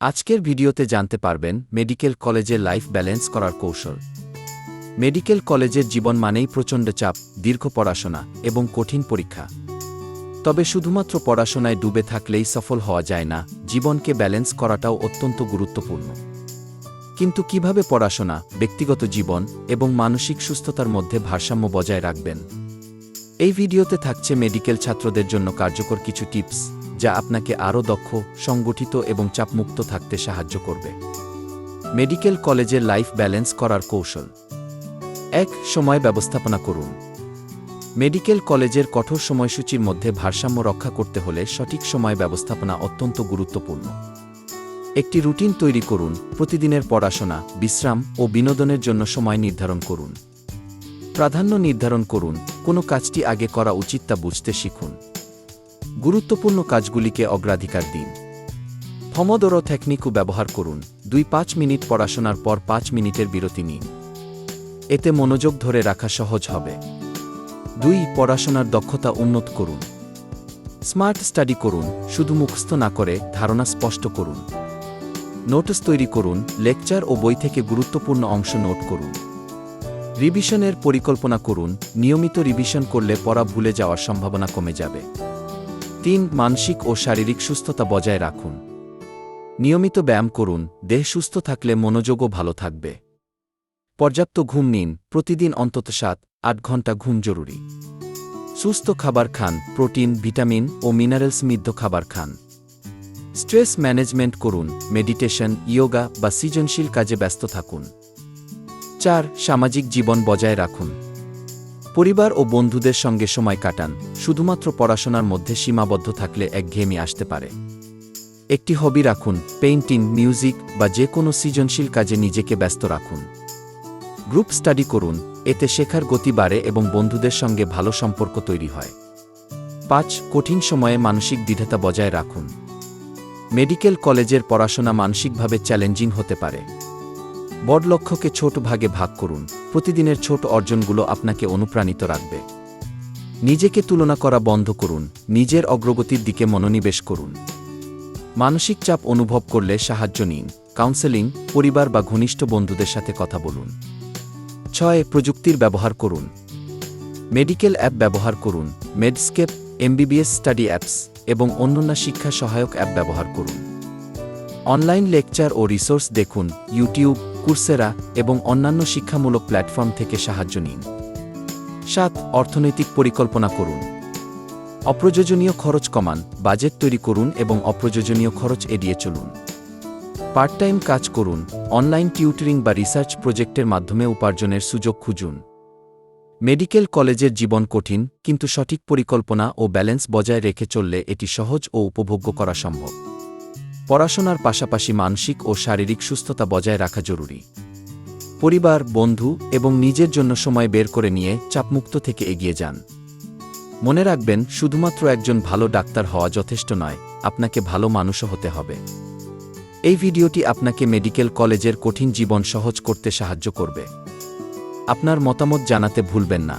আজকের ভিডিওতে জানতে পারবেন মেডিকেল কলেজে লাইফ ব্যালেন্স করার কৌশল। মেডিকেল কলেজের জীবন মানেই প্রচণ্ড চাপ, দীর্ঘ পড়াশোনা এবং কঠিন পরীক্ষা। তবে শুধুমাত্র পড়াশোনায় ডুবে থাকলেই সফল হওয়া যায় না, জীবনকে ব্যালেন্স করাটাও অত্যন্ত গুরুত্বপূর্ণ। কিন্তু কীভাবে পড়াশোনা, ব্যক্তিগত জীবন এবং মানসিক সুস্থতার মধ্যে ভারসাম্য বজায় রাখবেন? এই ভিডিওতে থাকছে মেডিকেল ছাত্রদের জন্য কার্যকর কিছু টিপস। যা আপনাকে আরও দক্ষ, সংগঠিত এবং চাপমুক্ত থাকতে সাহায্য করবে। মেডিকেল কলেজের লাইফ ব্যালেন্স করার কৌশল। এক, সময় ব্যবস্থাপনা করুন। মেডিকেল কলেজের কঠোর সময়সূচির মধ্যে ভারসাম্য রক্ষা করতে হলে সঠিক সময় ব্যবস্থাপনা অত্যন্ত গুরুত্বপূর্ণ। একটি রুটিন তৈরি করুন, প্রতিদিনের পড়াশোনা, বিশ্রাম ও বিনোদনের জন্য সময় নির্ধারণ করুন। প্রাধান্য নির্ধারণ করুন, কোনো কাজটি আগে করা উচিত তা বুঝতে শিখুন। গুরুত্বপূর্ণ কাজগুলিকে অগ্রাধিকার দিন। ফমদোরো টেকনিকও ব্যবহার করুন। দুই পাঁচ মিনিট পড়াশোনার পর পাঁচ মিনিটের বিরতি নিন। এতে মনোযোগ ধরে রাখা সহজ হবে। দুই, পড়াশোনার দক্ষতা উন্নত করুন। স্মার্ট স্টাডি করুন, শুধু মুখস্থ না করে ধারণা স্পষ্ট করুন। নোটস তৈরি করুন, লেকচার ও বই থেকে গুরুত্বপূর্ণ অংশ নোট করুন। রিভিশনের পরিকল্পনা করুন, নিয়মিত রিভিশন করলে পড়া ভুলে যাওয়ার সম্ভাবনা কমে যাবে। তিন, মানসিক ও শারীরিক সুস্থতা বজায় রাখুন। নিয়মিত ব্যায়াম করুন, দেহ সুস্থ থাকলে মনোযোগও ভালো থাকবে। পর্যাপ্ত ঘুম নিন, প্রতিদিন অন্তত সাত, আট ঘণ্টা ঘুম জরুরি। সুস্থ খাবার খান, প্রোটিন, ভিটামিন ও মিনারেলস সমৃদ্ধ খাবার খান। স্ট্রেস ম্যানেজমেন্ট করুন, মেডিটেশন, ইয়োগা বা সৃজনশীল কাজে ব্যস্ত থাকুন। চার, সামাজিক জীবন বজায় রাখুন। পরিবার ও বন্ধুদের সঙ্গে সময় কাটান, শুধুমাত্র পড়াশোনার মধ্যে সীমাবদ্ধ থাকলে একঘেয়েমি আসতে পারে। একটি হবি রাখুন, পেইন্টিং, মিউজিক বা যে কোনো সৃজনশীল কাজে নিজেকে ব্যস্ত রাখুন। গ্রুপ স্টাডি করুন, এতে শেখার গতি বাড়ে এবং বন্ধুদের সঙ্গে ভালো সম্পর্ক তৈরি হয়। পাঁচ, কঠিন সময়ে মানসিক দৃঢ়তা বজায় রাখুন। মেডিকেল কলেজের পড়াশোনা মানসিকভাবে চ্যালেঞ্জিং হতে পারে। বড় লক্ষ্যকে ছোট ভাগে ভাগ করুন। প্রতিদিনের ছোট অর্জনগুলো আপনাকে অনুপ্রাণিত রাখবে। নিজেকে তুলনা করা বন্ধ করুন। নিজের অগ্রগতির দিকে মনোনিবেশ করুন। মানসিক চাপ অনুভব করলে সাহায্য নিন। কাউন্সেলিং, পরিবার বা ঘনিষ্ঠ বন্ধুদের সাথে কথা বলুন। ছয়, প্রযুক্তির ব্যবহার করুন। মেডিকেল অ্যাপ ব্যবহার করুন। মেডস্কেপ, এমবিবিএস স্টাডি অ্যাপস এবং অন্যান্য শিক্ষা সহায়ক অ্যাপ ব্যবহার করুন। অনলাইন লেকচার ও রিসোর্স দেখুন, ইউটিউব, কুর্সেরা এবং অন্যান্য শিক্ষামূলক প্ল্যাটফর্ম থেকে সাহায্য নিন। সাত, অর্থনৈতিক পরিকল্পনা করুন। অপ্রয়োজনীয় খরচ কমান, বাজেট তৈরি করুন এবং অপ্রয়োজনীয় খরচ এড়িয়ে চলুন। পার্ট টাইম কাজ করুন, অনলাইন টিউটরিং বা রিসার্চ প্রজেক্টের মাধ্যমে উপার্জনের সুযোগ খুঁজুন। মেডিকেল কলেজের জীবন কঠিন, কিন্তু সঠিক পরিকল্পনা ও ব্যালেন্স বজায় রেখে চললে এটি সহজ ও উপভোগ্য করা সম্ভব। পড়াশোনার পাশাপাশি মানসিক ও শারীরিক সুস্থতা বজায় রাখা জরুরি। পরিবার, বন্ধু এবং নিজের জন্য সময় বের করে নিয়ে চাপমুক্ত থেকে এগিয়ে যান। মনে রাখবেন, শুধুমাত্র একজন ভালো ডাক্তার হওয়া যথেষ্ট নয়, আপনাকে ভালো মানুষও হতে হবে। এই ভিডিওটি আপনাকে মেডিকেল কলেজের কঠিন জীবন সহজ করতে সাহায্য করবে। আপনার মতামত জানাতে ভুলবেন না।